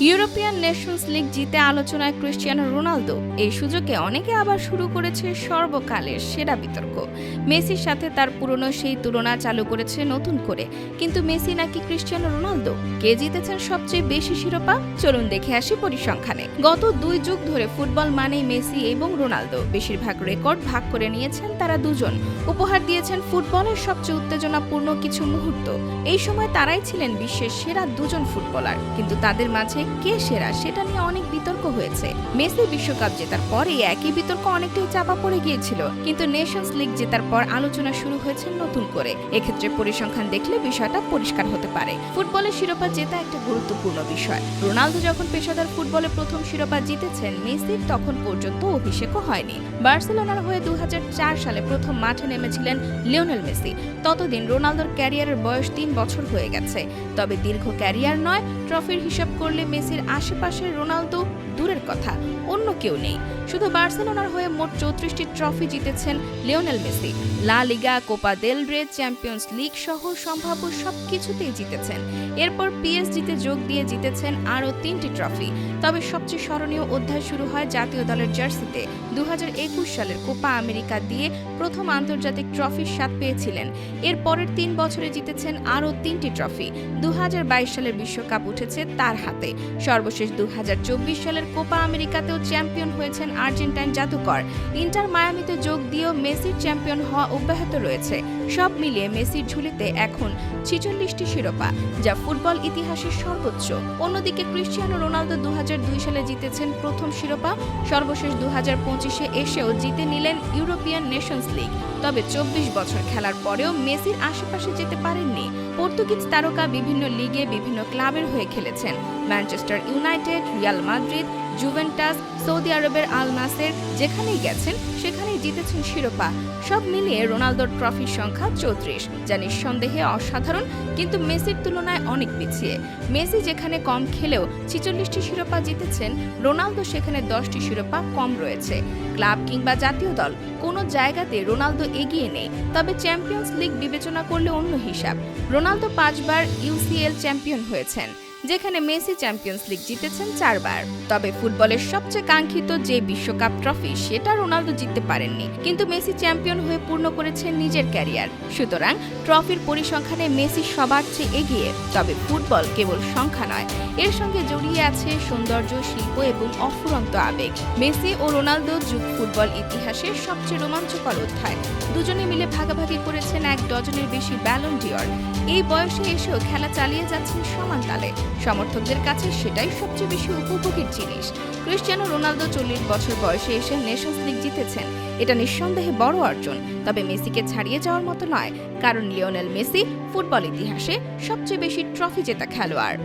You European Nations league জিতে আলোচনায় Cristiano Ronaldo এই সুযোগে অনেকে আবার শুরু করেছে সর্বকালের সেরা বিতর্ক। মেসির সাথে তার পুরনো সেই তুলনা চালু করেছে নতুন করে। কিন্তু মেসি নাকি ক্রিস্টিয়ানো রোনালদো? কে জিতেছেন সবচেয়ে বেশি শিরোপা? চলুন দেখে আসি পরিসংখ্যানে। গত দুই যুগ ধরে ফুটবল মানেই মেসি এবং রোনালদো। বেশিরভাগ রেকর্ড ভাগ করে নিয়েছেন তারা দুজন। উপহার দিয়েছেন ফুটবলের সবচেয়ে উত্তেজনাপূর্ণ কিছু মুহূর্ত। এই সময় তারাই ছিলেন বিশ্বের সেরা দুজন ফুটবলার। কিন্তু তাদের মাঝে কে সেরা, সেটা নিয়ে অনেক বিতর্ক হয়েছে। মেসি বিশ্বকাপ জেতার পরে একই বিতর্ক অনেকটাই চাপা পড়ে গিয়েছিল। কিন্তু নেশনস লিগ জেতার পর আলোচনা শুরু হয়েছে নতুন করে। এক্ষেত্রে পরিসংখ্যান দেখলে বিষয়টা পরিষ্কার হতে পারে। ফুটবলের শিরোপা জেতা একটা গুরুত্বপূর্ণ বিষয়। রোনালদো যখন পেশাদার ফুটবলে প্রথম শিরোপা জিতেছেন মেসির তখন পর্যন্ত অভিষেকও হয়নি। বার্সেলোনার হয়ে দু হাজার চার সালে প্রথম মাঠে নেমেছিলেন লিওনেল মেসি। ততদিন রোনালদোর ক্যারিয়ারের বয়স তিন বছর হয়ে গেছে। তবে দীর্ঘ ক্যারিয়ার নয়, ট্রফির হিসাব করলে মেসির আশেপাশে রোনালদো দূরের কথা, অন্য কেউ নেই। শুধু বার্সেলোনার হয়ে মোট চৌত্রিশটি ট্রফি জিতেছেন Lionel Messi. La Liga, Copa দেল রে, চ্যাম্পিয়ন্স লিগ সহ সম্ভাব্য সবকিছুতেই জিতেছেন। এরপর পিএসজিতে যোগ দিয়ে জিতেছেন আরও তিনটি ট্রফি। তবে সবচেয়ে স্মরণীয় অধ্যায় শুরু হয় জাতীয় দলের জার্সিতে। দু হাজার একুশ সালের কোপা আমেরিকা দিয়ে প্রথম আন্তর্জাতিক ট্রফির স্বাদ পেয়েছিলেন। এর পরের তিন বছরে জিতেছেন আরও তিনটি ট্রফি। দু হাজার বাইশ সালের বিশ্বকাপ উঠেছে তার হাতে। সর্বশেষ দু হাজার চব্বিশ সালের কোপা আমেরিকাতেও চ্যাম্পিয়ন হয়েছেন আর্জেন্টাইন জাদুকর। ইন্টার মায়ামিতে যোগ দিয়েও মেসির চ্যাম্পিয়ন হওয়া অব্যাহত রয়েছে। সব মিলিয়ে মেসির ঝুলিতে এখন ছিচল্লিশটি শিরোপা, যা ফুটবল ইতিহাসের সর্বোচ্চ। অন্যদিকে ক্রিশ্চিয়ানো রোনালদো দু হাজার দুই সালে জিতেছেন প্রথম শিরোপা, সর্বশেষ দু পঁচিশে এসেও জিতে নিলেন ইউরোপিয়ান নেশনস লিগ। তবে চব্বিশ বছর খেলার পরেও মেসির আশেপাশে যেতে পারেননি। পর্তুগিজ তারকা বিভিন্ন লিগে বিভিন্ন ক্লাবের হয়ে খেলেছেন। Manchester United, Real Madrid Juventus, Saudi আরবের আল নাসের যেখানেই গেছেন, সেখানেই জিতেছেন শিরোপা। সব মিলিয়ে রোনালদোর ট্রফির সংখ্যা চৌত্রিশ, যা নিঃসন্দেহে অসাধারণ, কিন্তু মেসির তুলনায় অনেক পিছিয়ে। মেসি যেখানে কম খেলেও ছিচল্লিশটি শিরোপা জিতেছেন, রোনালদো সেখানে দশটি শিরোপা কম রয়েছে। ক্লাব কিংবা জাতীয় দল, কোনো জায়গাতে রোনালদো এগিয়ে নেই, তবে চ্যাম্পিয়ন্স লিগ বিবেচনা করলে অন্য হিসাব। রোনালদো পাঁচবার ইউসিএল চ্যাম্পিয়ন হয়েছেন। যেখানে মেসি চ্যাম্পিয়ন্স লিগ জিতেছেন চারবার। তবে ফুটবলের সবচেয়ে কাঙ্ক্ষিত যে বিশ্বকাপ ট্রফি, সেটা রোনালদো জিততে পারেননি। কিন্তু মেসি চ্যাম্পিয়ন হয়ে পূর্ণ করেছেন নিজের ক্যারিয়ার। সুতরাং ট্রফির পরিসংখ্যানে মেসি সবার চেয়ে এগিয়ে, তবে ফুটবল কেবল সংখ্যা নয়, এর সঙ্গে জড়িয়ে আছে সৌন্দর্য, শিল্প এবং অফুরন্ত আবেগ। মেসি ও রোনালদো যুগ ফুটবল ইতিহাসের সবচেয়ে রোমাঞ্চকর অধ্যায়। দুজনে মিলে ভাগাভাগি করেছেন এক ডজনের বেশি ব্যালন ডিওর এই বয়সে এসেও খেলা চালিয়ে যাচ্ছেন সমান তালে। সমর্থকদের কাছে সেটাই সবচেয়ে বেশি উপভোগের জিনিস। ক্রিস্টিয়ানো রোনালদো চল্লিশ বছর বয়সে এসে নেশনস লিগ জিতেছেন। এটা নিঃসন্দেহে বড় অর্জন। তবে মেসিকে ছাড়িয়ে যাওয়ার মতো নয়। কারণ লিওনেল মেসি ফুটবল ইতিহাসে সবচেয়ে বেশি ট্রফি জেতা খেলোয়াড়।